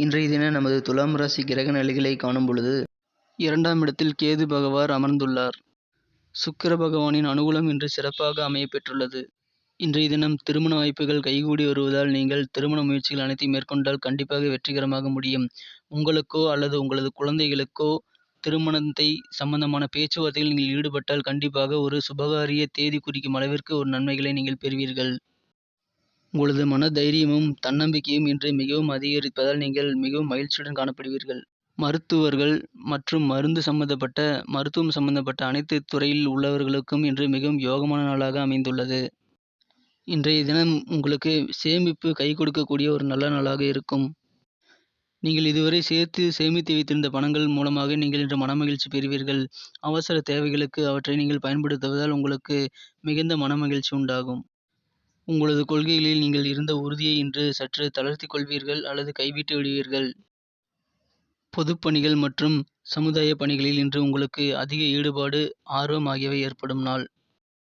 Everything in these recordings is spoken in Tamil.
இன்றைய தினம் நமது துலாம் ராசி கிரக நிலைகளை காணும் பொழுது இரண்டாம் இடத்தில் கேது பகவார் அமர்ந்துள்ளார். சுக்கிர பகவானின் அனுகூலம் இன்று சிறப்பாக அமைய பெற்றுள்ளது. இன்றைய தினம் திருமண வாய்ப்புகள் கைகூடி வருவதால் நீங்கள் திருமண முயற்சிகள் அனைத்தையும் மேற்கொண்டால் கண்டிப்பாக வெற்றிகரமாக முடியும். உங்களுக்கோ அல்லது உங்களது குழந்தைகளுக்கோ திருமணத்தை சம்பந்தமான பேச்சுவார்த்தையில் நீங்கள் ஈடுபட்டால் கண்டிப்பாக ஒரு சுபகாரிய தேதி குறிக்கும் அளவிற்கு ஒரு நன்மைகளை நீங்கள் பெறுவீர்கள். உங்களது மன தைரியமும் தன்னம்பிக்கையும் இன்று மிகவும் அதிகரிப்பதால் நீங்கள் மிகவும் மகிழ்ச்சியுடன் காணப்படுவீர்கள். மருத்துவர்கள் மற்றும் மருந்து சம்பந்தப்பட்ட மருத்துவம் சம்பந்தப்பட்ட அனைத்து துறையில் உள்ளவர்களுக்கும் இன்று மிகவும் யோகமான நாளாக அமைந்துள்ளது. இன்றைய தினம் உங்களுக்கு சேமிப்பு கை கொடுக்கக்கூடிய ஒரு நல்ல நாளாக இருக்கும். நீங்கள் இதுவரை சேர்த்து சேமித்து வைத்திருந்த பணங்கள் மூலமாக நீங்கள் இன்று மனமகிழ்ச்சி பெறுவீர்கள். அவசர தேவைகளுக்கு அவற்றை நீங்கள் பயன்படுத்துவதால் உங்களுக்கு மிகுந்த மனமகிழ்ச்சி உண்டாகும். உங்களது கொள்கைகளில் நீங்கள் இருந்த உறுதியை இன்று சற்று தளர்த்திக் கொள்வீர்கள் அல்லது கைவிட்டு விடுவீர்கள். பொதுப்பணிகள் மற்றும் சமுதாய பணிகளில் இன்று உங்களுக்கு அதிக ஈடுபாடு ஆர்வம் ஆகியவை ஏற்படும் நாள்.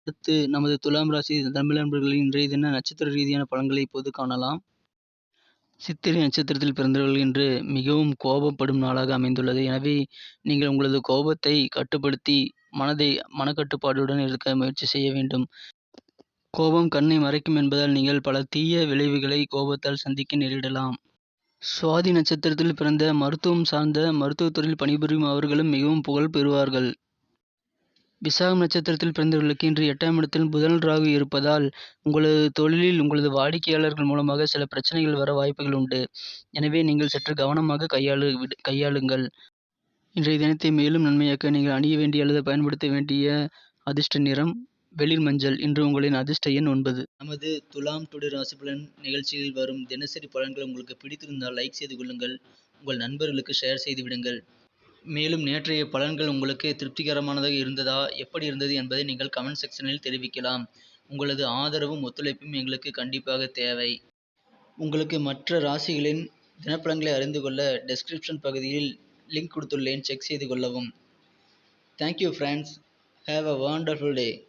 அடுத்து நமது துலாம் ராசி தமிழ் நண்பர்களின் இன்றைய தின நட்சத்திர ரீதியான பலன்களை இப்போது காணலாம். சித்திரை நட்சத்திரத்தில் பிறந்தவர்கள் இன்று மிகவும் கோபப்படும் நாளாக அமைந்துள்ளது. எனவே நீங்கள் உங்களது கோபத்தை கட்டுப்படுத்தி மனதை மனக்கட்டுப்பாடுடன் இருக்க முயற்சி செய்ய வேண்டும். கோபம் கண்ணை மறைக்கும் என்பதால் நீங்கள் பல தீய விளைவுகளை கோபத்தால் சந்திக்க நேரிடலாம். சுவாதி நட்சத்திரத்தில் பிறந்த மருத்துவம் சார்ந்த மருத்துவத்துறையில் பணிபுரியும் அவர்களும் மிகவும் புகழ் பெறுவார்கள். விசாகம் நட்சத்திரத்தில் பிறந்தவர்களுக்கு இன்று எட்டாம் இடத்தில் புதன் ராகு இருப்பதால் உங்களது தொழிலில் உங்களது வாடிக்கையாளர்கள் மூலமாக சில பிரச்சனைகள் வர வாய்ப்புகள் உண்டு. எனவே நீங்கள் சற்று கவனமாக கையாளு கையாளுங்கள். இன்றைய தினத்தை மேலும் நன்மையாக்க நீங்கள் அணிய வேண்டிய அல்லது பயன்படுத்த வேண்டிய அதிர்ஷ்ட நிறம் வெளிர் மஞ்சள் இன்று உங்களின் அதிர்ஷ்ட எண் ஒன்பது. நமது துலாம் டுடே ராசி பலன் நிகழ்ச்சியில் வரும் தினசரி பலன்கள் உங்களுக்கு பிடித்திருந்தால் லைக் செய்து கொள்ளுங்கள். உங்கள் நண்பர்களுக்கு ஷேர் செய்து விடுங்கள். மேலும் நேற்றைய பலன்கள் உங்களுக்கு திருப்திகரமானதாக இருந்ததா எப்படி இருந்தது என்பதை நீங்கள் கமெண்ட் செக்ஷனில் தெரிவிக்கலாம். உங்களது ஆதரவும் ஒத்துழைப்பும் எங்களுக்கு கண்டிப்பாக தேவை. உங்களுக்கு மற்ற ராசிகளின் தினப்பலன்களை அறிந்து கொள்ள டெஸ்கிரிப்ஷன் பகுதியில் லிங்க் கொடுத்துள்ளேன். செக் செய்து கொள்ளவும். Thank you friends have a wonderful day